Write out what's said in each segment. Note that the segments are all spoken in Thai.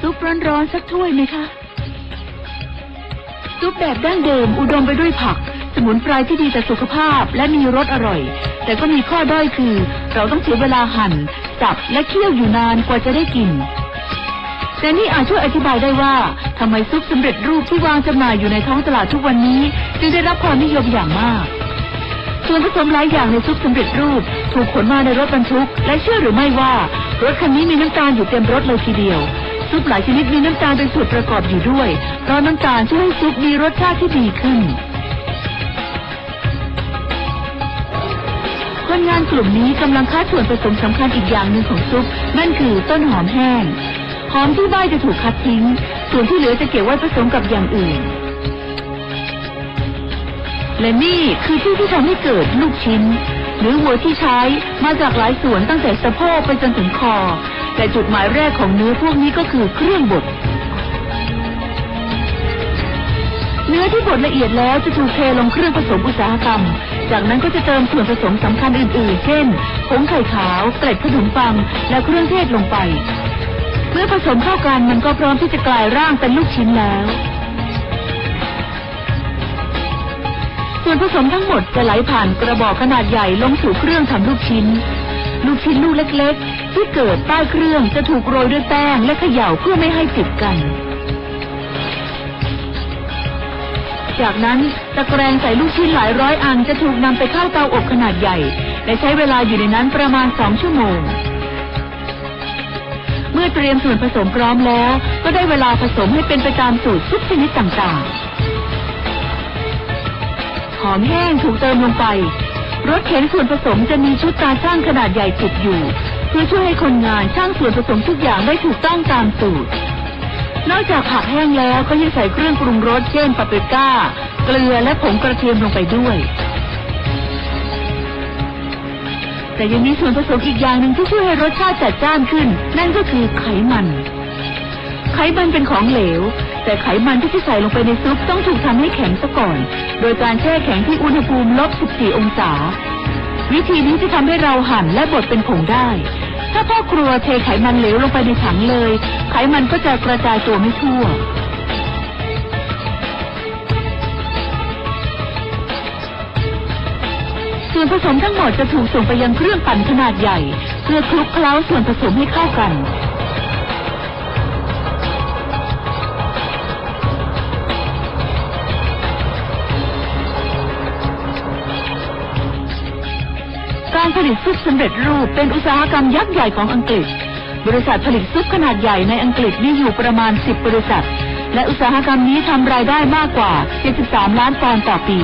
ซุปร้อนๆสักถ้วยไหมคะ ซุปแบบดั้งเดิมอุดมไปด้วยผัก สมุนไพรที่ดีต่อสุขภาพและมีรสอร่อย แต่ก็มีข้อด้อยคือ เราต้องเสียเวลาหั่นสับและเคี่ยวอยู่นานกว่าจะได้กินแต่นี่อาจช่วยอธิบายได้ว่าทำไมซุปสำเร็จรูปที่วางจำหน่ายอยู่ในท้องตลาดทุกวันนี้จึงได้รับความนิยมอย่างมากส่วนผสมหลายอย่างในซุปสำเร็จรูป ถูกขนมาในรถบรรทุก และเชื่อหรือไม่ว่ารถคันนี้มีน้ำตาลอยู่เต็มรถเลยทีเดียว ซุปหลายชนิดมีน้ำตาลเป็นส่วนประกอบอยู่ด้วย เพราะน้ำตาลช่วยให้ซุปมีรสชาติที่ดีขึ้นคนงานกลุ่มนี้กำลังคัดส่วนผสมสำคัญอีกอย่างหนึ่งของซุป นั่นคือต้นหอมแห้ง หอมที่ใบจะถูกคัดทิ้ง ส่วนที่เหลือจะเก็บไว้ผสมกับอย่างอื่น และนี่คือที่ที่ทำให้เกิดลูกชิ้น หรือหัวที่ใช้มาจากหลายส่วนตั้งแต่สะโพกไปจนถึงคอ แต่จุดหมายแรกของเนื้อพวกนี้ก็คือเครื่องบด เนื้อที่บดละเอียดแล้วจะถูกเทลงเครื่องผสมอุตสาหกรรม จากนั้นก็จะเติมส่วนผสมสำคัญอื่นๆ เช่น ผงไข่ขาว เกล็ดขนมปัง และเครื่องเทศลงไป เมื่อผสมเข้ากันมันก็พร้อมที่จะกลายร่างเป็นลูกชิ้นแล้วส่วนผสมทั้งหมดจะไหลผ่านกระบอกขนาดใหญ่ลงสู่เครื่องทำลูกชิ้น ลูกชิ้นลูกเล็ก ๆ ที่เกิดใต้เครื่องจะถูกโรยด้วยแป้งและเขย่าเพื่อไม่ให้ติดกัน จากนั้นตะแกรงใส่ลูกชิ้นหลายร้อยอันจะถูกนำไปเข้าเตาอบขนาดใหญ่ และใช้เวลาอยู่ในนั้นประมาณสองชั่วโมง เมื่อเตรียมส่วนผสมพร้อมแล้ว ก็ได้เวลาผสมให้เป็นไปตามสูตรซุปชนิดต่างๆหอมแห้งถูกเติมลงไป รถเข็นส่วนผสมจะมีชุดตาช่างขนาดใหญ่ติดอยู่ เพื่อช่วยให้คนงานช่างส่วนผสมทุกอย่างได้ถูกต้องตามสูตร นอกจากผักแห้งแล้วก็ยังใส่เครื่องปรุงรสเช่นปาปริก้า เกลือและผงกระเทียมลงไปด้วย แต่ยังมีส่วนผสมอีกอย่างหนึ่งที่ช่วยให้รสชาติจัดจ้านขึ้น นั่นก็คือไขมัน มันเป็นของเหลว แต่ไขมันที่จะใส่ลงไปในซุปต้องถูกทำให้แข็งซะก่อน โดยการแช่แข็งที่อุณหภูมิลบ 14 องศา วิธีนี้จะทำให้เราหั่นและบดเป็นผงได้ ถ้าพ่อครัวเทไขมันเหลวลงไปในถังเลย ไขมันก็จะกระจายตัวไม่ทั่วส่วนผสมทั้งหมดจะถูกส่งไปยังเครื่องปั่นขนาดใหญ่ เพื่อคลุกเคล้าส่วนผสมให้เข้ากัน ผลิตซุปสำเร็จรูปเป็นอุตสาหกรรมยักษ์ใหญ่ของอังกฤษ บริษัทผลิตซุปขนาดใหญ่ในอังกฤษมีอยู่ประมาณ 10 บริษัท และอุตสาหกรรมนี้ทำรายได้มากกว่า 73 ล้านปอนด์ต่อปี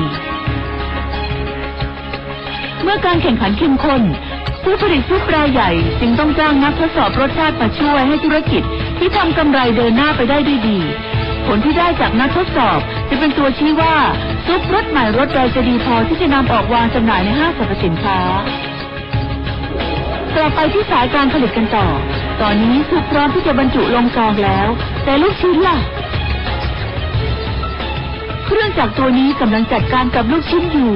เมื่อการแข่งขันเข้มข้นผู้ผลิตซุปรายใหญ่จึงต้องจ้างนักทดสอบรสชาติมาช่วยให้ธุรกิจที่ทำกำไรเดินหน้าไปได้ด้วยดี ผลที่ได้จากนักทดสอบจะเป็นตัวชี้ว่าซุปรสใหม่รสใดจะดีพอที่จะนำออกวางจำหน่ายในห้างสรรพสินค้า กลับไปที่สายการผลิตกันต่อ ตอนนี้ซุปพร้อมที่จะบรรจุลงซองแล้ว แต่ลูกชิ้นล่ะ เครื่องจักรตัวนี้กำลังจัดการกับลูกชิ้นอยู่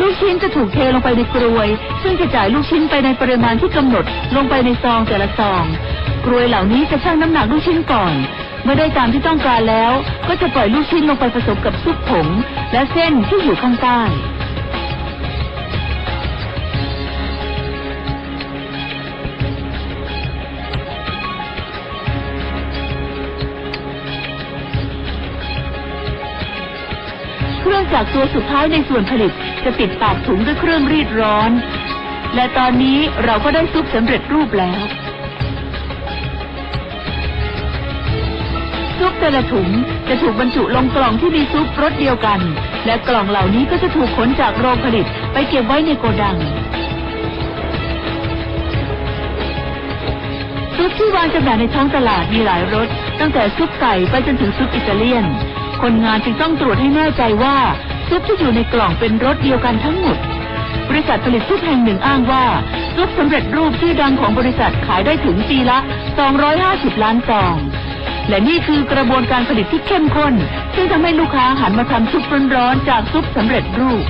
ลูกชิ้นจะถูกเทลงไปในกรวย ซึ่งจะจ่ายลูกชิ้นไปในปริมาณที่กำหนดลงไปในซองแต่ละซอง กรวยเหล่านี้จะชั่งน้ำหนักลูกชิ้นก่อนเมื่อได้ตามที่ต้องการแล้ว ก็จะปล่อยลูกชิ้นลงไปผสมกับซุปผง และเส้นที่อยู่ข้างใต้ เครื่องจักรตัวสุดท้ายในส่วนผลิต จะปิดปากถุงด้วยเครื่องรีดร้อน และตอนนี้เราก็ได้ซุปสำเร็จรูปแล้ว ซุปแต่ละถุงจะถูกบรรจุลงกล่องที่มีซุปรสเดียวกัน และกล่องเหล่านี้ก็จะถูกขนจากโรงผลิตไปเก็บไว้ในโกดังซุปที่วางจำหน่ายในท้องตลาดมีหลายรสตั้งแต่ซุปไก่ไปจนถึงซุปอิตาเลียน คนงานจึงต้องตรวจให้แน่ใจว่าซุปที่อยู่ในกล่องเป็นรสเดียวกันทั้งหมด บริษัทผลิตซุปแห่งหนึ่งอ้างว่าซุปสำเร็จรูปที่ดังของบริษัทขายได้ถึงปีละ 250 ล้านซอง และนี่คือกระบวนการผลิตที่เข้มข้น ซึ่งทำให้ลูกค้าหันมาทำซุปร้อนๆจากซุปสำเร็จรูป